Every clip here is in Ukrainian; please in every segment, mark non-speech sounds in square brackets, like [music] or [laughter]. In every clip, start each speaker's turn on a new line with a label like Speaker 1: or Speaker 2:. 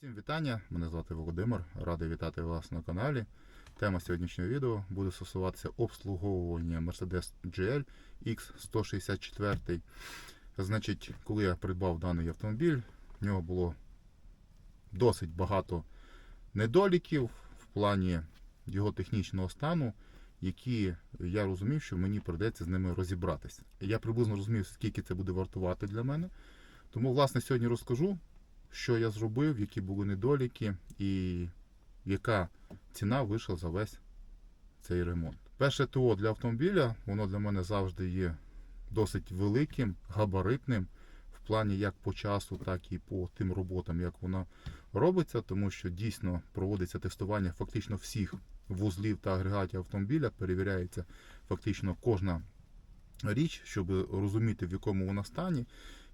Speaker 1: Всім вітання! Мене звати Володимир. Радий вітати вас на каналі. Тема сьогоднішнього відео буде стосуватися обслуговування Mercedes GL X164. Значить, коли я придбав даний автомобіль, в нього було досить багато недоліків в плані його технічного стану, які я розумів, що мені прийдеться з ними розібратися. Я приблизно розумів, скільки це буде вартувати для мене. Тому, власне, сьогодні розкажу, що я зробив, які були недоліки і яка ціна вийшла за весь цей ремонт. Перше ТО для автомобіля, воно для мене завжди є досить великим, габаритним в плані як по часу, так і по тим роботам, як воно робиться, тому що дійсно проводиться тестування фактично всіх вузлів та агрегатів автомобіля, перевіряється фактично кожна річ, щоб розуміти, в якому вона стані,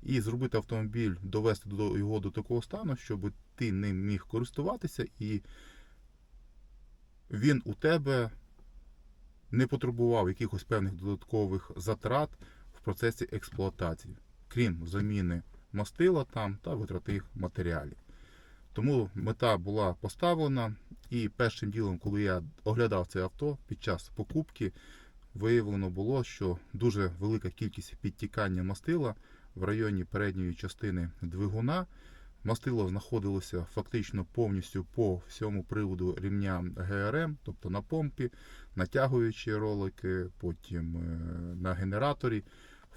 Speaker 1: і зробити автомобіль, довести до його до такого стану, щоб ти ним міг користуватися, і він у тебе не потребував якихось певних додаткових затрат в процесі експлуатації, крім заміни мастила там та витрати матеріалів. Тому мета була поставлена, і першим ділом, коли я оглядав це авто під час покупки, виявлено було, що дуже велика кількість підтікання мастила в районі передньої частини двигуна. Мастило знаходилося фактично повністю по всьому приводу рівня ГРМ, тобто на помпі, натягуючі ролики, потім е, на генераторі.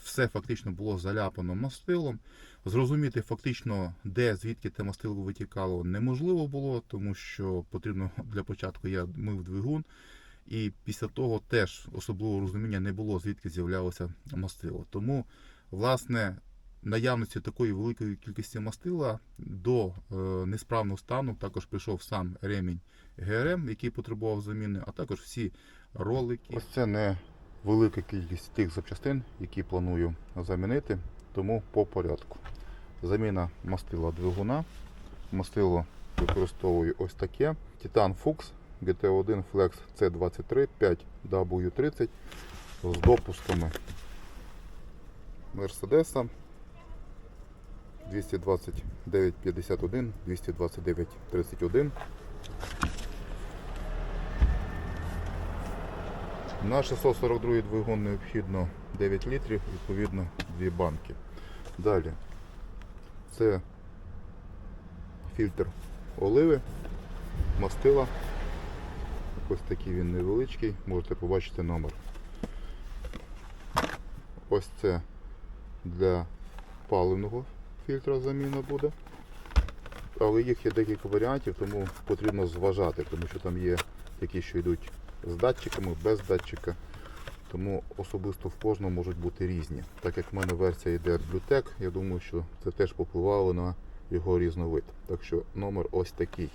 Speaker 1: Все фактично було заляпано мастилом. Зрозуміти фактично, де звідки те мастило витікало, неможливо було, тому що потрібно [laughs] для початку я мив двигун. І після того теж особливого розуміння не було, звідки з'являлося мастило. Тому, власне, наявності такої великої кількості мастила до е, несправного стану також прийшов сам ремінь ГРМ, який потребував заміни, а також всі ролики. Ось це не велика кількість тих запчастин, які планую замінити, тому по порядку. Заміна мастила двигуна. Мастило використовую ось таке. Titan Fuchs GT1 Flex C23 5W30 з допусками Мерседеса 22951, 22931. На 642 двигун необхідно 9 літрів, відповідно 2 банки. Далі це фільтр оливи, мастила. Ось такий він невеличкий, можете побачити номер. Ось це для паливного фільтра заміна буде. Але їх є декілька варіантів, тому потрібно зважати, тому що там є такі, що йдуть з датчиками, без датчика. Тому особисто в кожному можуть бути різні. Так як в мене версія йде Bluetech, я думаю, що це теж попливало на його різновид. Так що номер ось такий.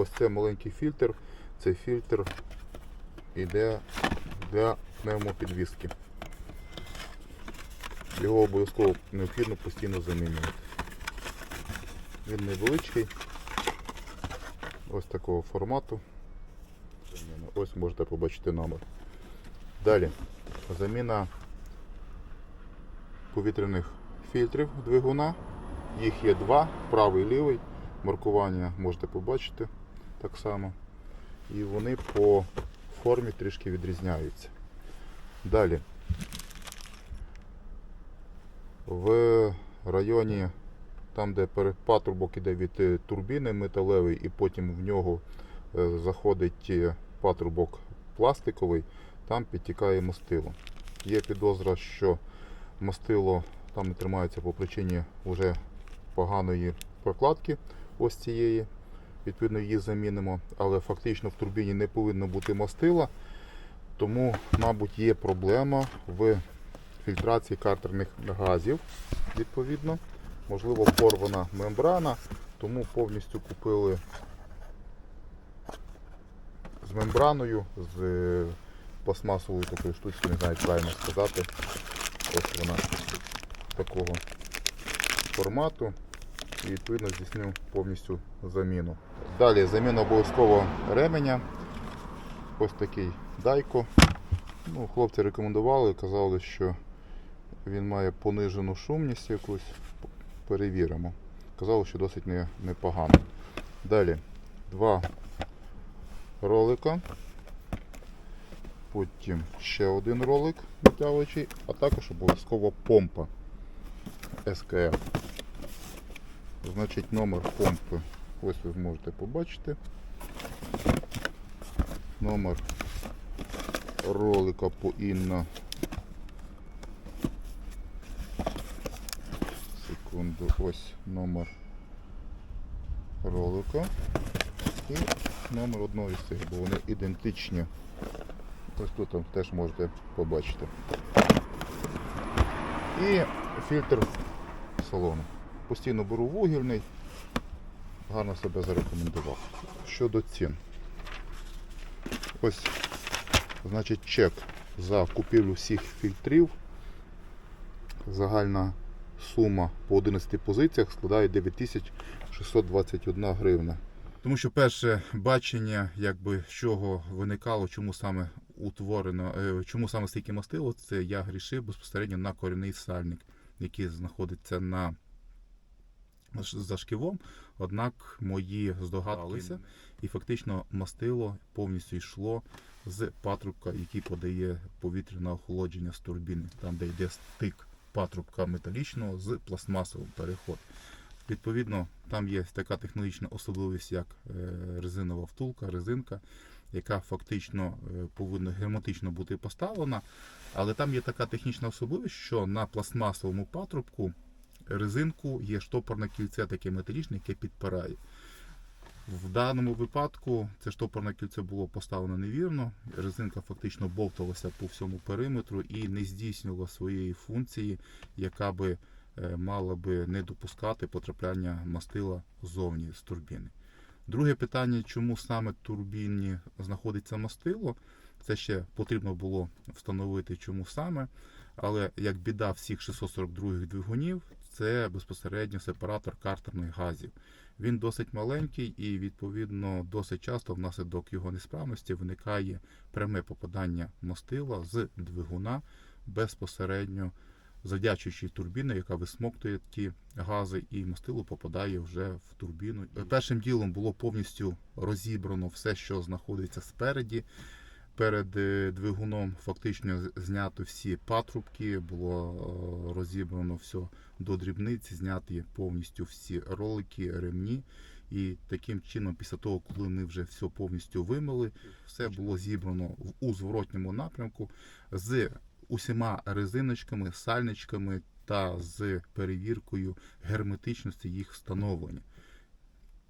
Speaker 1: Ось це маленький фільтр. Цей фільтр йде для пневмопідвіски. Його обов'язково необхідно постійно замінювати. Він невеличкий, ось такого формату. Ось можете побачити номер. Далі заміна повітряних фільтрів двигуна. Їх є два, правий і лівий. Маркування можете побачити так само. І вони по формі трішки відрізняються. Далі. В районі, там де патрубок іде від е, турбіни металевий, і потім в нього е, заходить е, патрубок пластиковий, там підтікає мастило. Є підозра, що мастило там не тримається по причині вже поганої прокладки ось цієї. Відповідно, її замінимо, але фактично в турбіні не повинно бути мастила, тому, мабуть, є проблема в фільтрації картерних газів. Відповідно, можливо, порвана мембрана, тому повністю купили з мембраною, з е, пластмасовою такою штучкою, не знаю, як правильно сказати. Ось вона такого формату і відповідно здійснив повністю заміну. Далі заміна обов'язково ременя. Ось такий дайко. Ну, Хлопці рекомендували, казали, що він має понижену шумність якусь. перевіримо. Казали, що досить не, непогано. Далі два ролика. Потім ще один ролик витягуючий, а також обов'язково помпа СКФ. Значить, номер помпи ось ви зможете побачити. Номер ролика по інна. Секунду, ось номер ролика і номер одного із цих, бо вони ідентичні. Ось тут там теж можете побачити. І фільтр салону. Постійно беру вугільний, гарно себе зарекомендував. Щодо цін. Ось, значить, чек за купівлю всіх фільтрів. Загальна сума по 11 позиціях складає 9621 гривна. Тому що перше бачення, якби з чого виникало, чому саме утворено, е, чому саме стільки мастило, це я грішив безпосередньо на корінний сальник, який знаходиться на за шківом. Однак мої здогадалися, і фактично мастило повністю йшло з патрубка, який подає повітряне охолодження з турбіни, там де йде стик патрубка металічного з пластмасовим переход. Відповідно, там є така технологічна особливість, як е, резинова втулка, резинка, яка фактично е, повинна герметично бути поставлена. Але там є така технічна особливість, що на пластмасовому патрубку резинку є штопорне кільце, таке металічне, яке підпирає. В даному випадку це штопорне кільце було поставлено невірно. Резинка фактично бовталася по всьому периметру і не здійснювала своєї функції, яка би е, мала би не допускати потрапляння мастила ззовні з турбіни. Друге питання, чому саме турбіні знаходиться мастило, це ще потрібно було встановити, чому саме. Але як біда всіх 642 двигунів, це безпосередньо сепаратор картерних газів. Він досить маленький і, відповідно, досить часто внаслідок його несправності виникає пряме попадання мастила з двигуна безпосередньо завдячуючи турбіни, яка висмоктує ті гази, і мастило попадає вже в турбіну. Першим ділом було повністю розібрано все, що знаходиться спереді. Перед е, двигуном фактично знято всі патрубки, було е, розібрано все до дрібниці, зняті повністю всі ролики, ремні. І таким чином, після того, коли ми вже все повністю вимили, все було зібрано у зворотньому напрямку з усіма резиночками, сальничками та з перевіркою герметичності їх встановлення.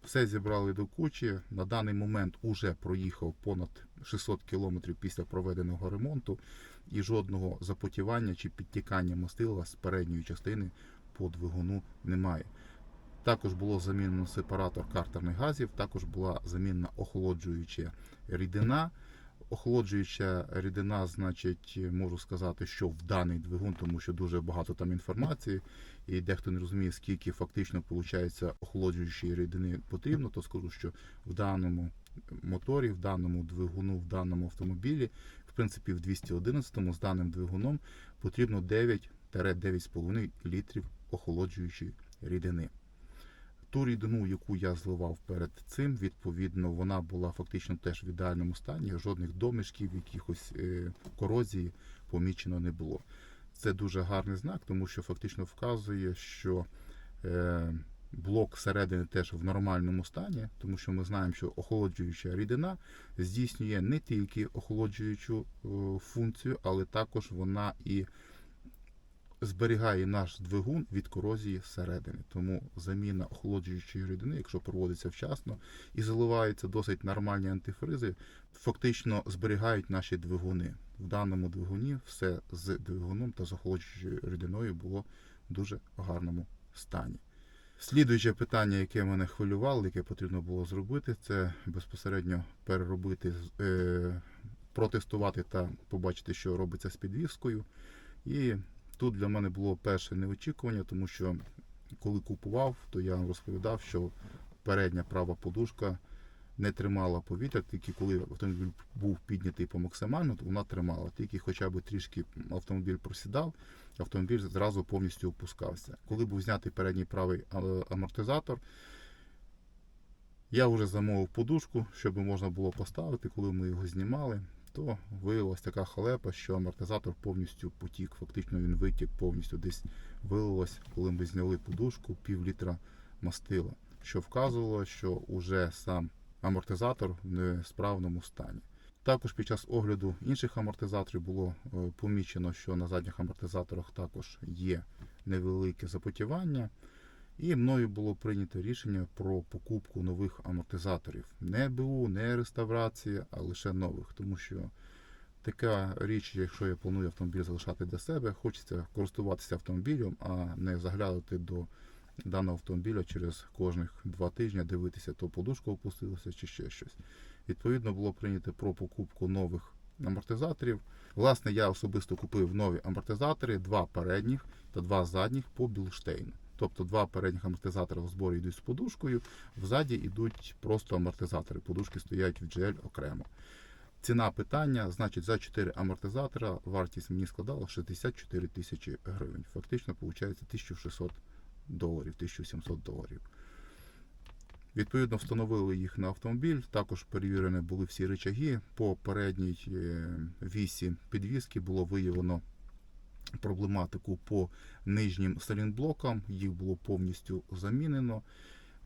Speaker 1: Все зібрали до кучі. На даний момент уже проїхав понад 600 кілометрів після проведеного ремонту і жодного запотівання чи підтікання мастила з передньої частини по двигуну немає. Також було замінено сепаратор картерних газів, також була замінена охолоджуюча рідина. Охолоджуюча рідина, значить, можу сказати, що в даний двигун, тому що дуже багато там інформації, і дехто не розуміє, скільки фактично виходить охолоджуючої рідини потрібно, то скажу, що в даному моторі, в даному двигуну, в даному автомобілі, в принципі, в 211 з даним двигуном потрібно 9-9,5 літрів охолоджуючої рідини. Ту рідину, яку я зливав перед цим, відповідно, вона була фактично теж в ідеальному стані. Жодних домішків, якихось е, корозії помічено не було. Це дуже гарний знак, тому що фактично вказує, що е, блок всередини теж в нормальному стані, тому що ми знаємо, що охолоджуюча рідина здійснює не тільки охолоджуючу е, функцію, але також вона і зберігає наш двигун від корозії зсередини. Тому заміна охолоджуючої рідини, якщо проводиться вчасно і заливаються досить нормальні антифризи, фактично зберігають наші двигуни. В даному двигуні все з двигуном та з охолоджуючою рідиною було в дуже гарному стані. Слідуюче питання, яке мене хвилювало, яке потрібно було зробити, це безпосередньо переробити, е, протестувати та побачити, що робиться з підвіскою. І тут для мене було перше неочікування, тому що коли купував, то я розповідав, що передня права подушка не тримала повітря, тільки коли автомобіль був піднятий по максимально, то вона тримала. Тільки хоча б трішки автомобіль просідав, автомобіль зразу повністю опускався. Коли був знятий передній правий амортизатор, я вже замовив подушку, щоб можна було поставити, коли ми його знімали, то виявилася така халепа, що амортизатор повністю потік. Фактично він витік повністю десь вилилось, коли ми зняли подушку, пів літра мастила, що вказувало, що вже сам амортизатор в несправному стані. Також під час огляду інших амортизаторів було е, помічено, що на задніх амортизаторах також є невелике запотівання. І мною було прийнято рішення про покупку нових амортизаторів. Не БУ, не реставрація, а лише нових. Тому що така річ, якщо я планую автомобіль залишати для себе, хочеться користуватися автомобілем, а не заглядати до даного автомобіля через кожних два тижні, дивитися, то подушка опустилася чи ще щось. Відповідно, було прийнято про покупку нових амортизаторів. Власне, я особисто купив нові амортизатори, два передніх та два задніх по Білштейну. Тобто два передніх амортизатори в зборі йдуть з подушкою, взаді йдуть просто амортизатори. Подушки стоять в GL окремо. Ціна питання, значить, за 4 амортизатора вартість мені складала 64 тисячі гривень. Фактично, виходить 1600 доларів, 1700 доларів. Відповідно, встановили їх на автомобіль. Також перевірені були всі речаги. По передній е, вісі підвіски було виявлено проблематику по нижнім салінблокам. Їх було повністю замінено.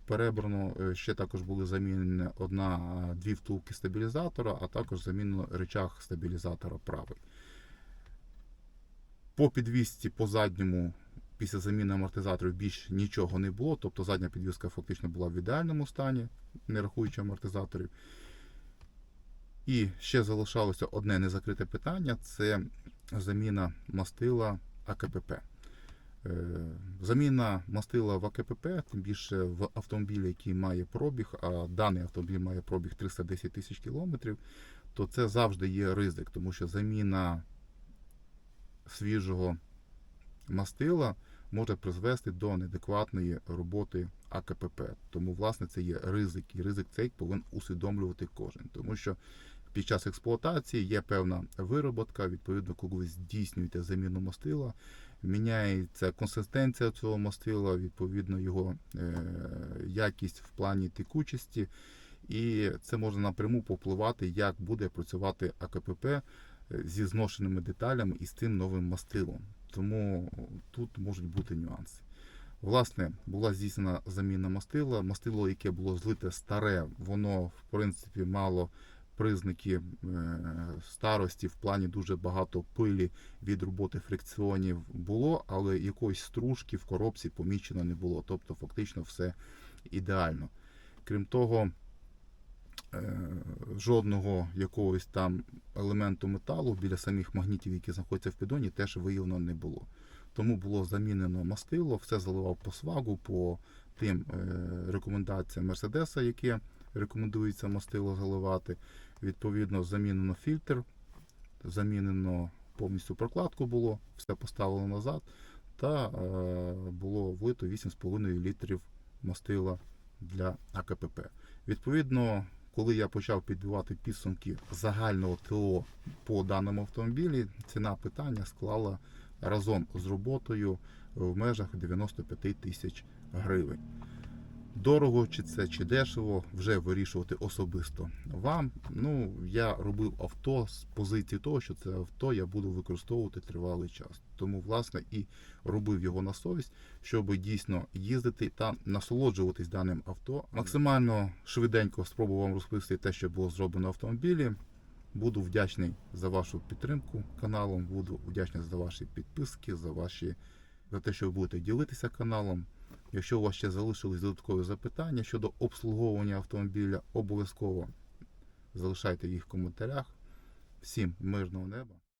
Speaker 1: Перебрано е, ще також були замінені одна-дві втулки стабілізатора, а також замінено речах стабілізатора правий. По підвісці по задньому після заміни амортизаторів більш нічого не було, тобто задня підвіска фактично була в ідеальному стані, не рахуючи амортизаторів. І ще залишалося одне незакрите питання це заміна мастила АКПП. Е, Заміна мастила в АКПП, тим більше в автомобілі, який має пробіг, а даний автомобіль має пробіг 310 тисяч кілометрів, то це завжди є ризик, тому що заміна свіжого мастила може призвести до неадекватної роботи АКПП. Тому, власне, це є ризик, і ризик цей повинен усвідомлювати кожен. Тому що під час експлуатації є певна вироботка, відповідно, коли ви здійснюєте заміну мастила, міняється консистенція цього мастила, відповідно, його е, якість в плані текучості, і це може напряму попливати, як буде працювати АКПП е, зі зношеними деталями і з цим новим мастилом. Тому тут можуть бути нюанси. Власне, була здійснена заміна мастила. Мастило, яке було злите старе, воно в принципі мало признаки е, старості в плані дуже багато пилі від роботи фрикціонів було, але якоїсь стружки в коробці помічено не було. Тобто, фактично все ідеально. Крім того, е, жодного якогось там елементу металу біля самих магнітів, які знаходяться в підоні, теж виявлено не було. Тому було замінено мастило, все заливав по свагу, по тим е, рекомендаціям Мерседеса, які рекомендується мастило заливати. Відповідно, замінено фільтр, замінено повністю прокладку було, все поставило назад, та е, було влито 8,5 літрів мастила для АКПП. Відповідно, коли я почав підбивати підсумки загального ТО по даному автомобілі, ціна питання склала разом з роботою в межах 95 тисяч гривень. Дорого чи це, чи дешево, вже вирішувати особисто вам. Ну, я робив авто з позиції того, що це авто я буду використовувати тривалий час. Тому, власне, і робив його на совість, щоб дійсно їздити та насолоджуватись даним авто. Максимально швиденько спробував вам розповісти те, що було зроблено в автомобілі. Буду вдячний за вашу підтримку каналом, буду вдячний за ваші підписки, за ваші за те, що ви будете ділитися каналом. Якщо у вас ще залишились додаткові запитання щодо обслуговування автомобіля, обов'язково залишайте їх в коментарях. Всім мирного неба!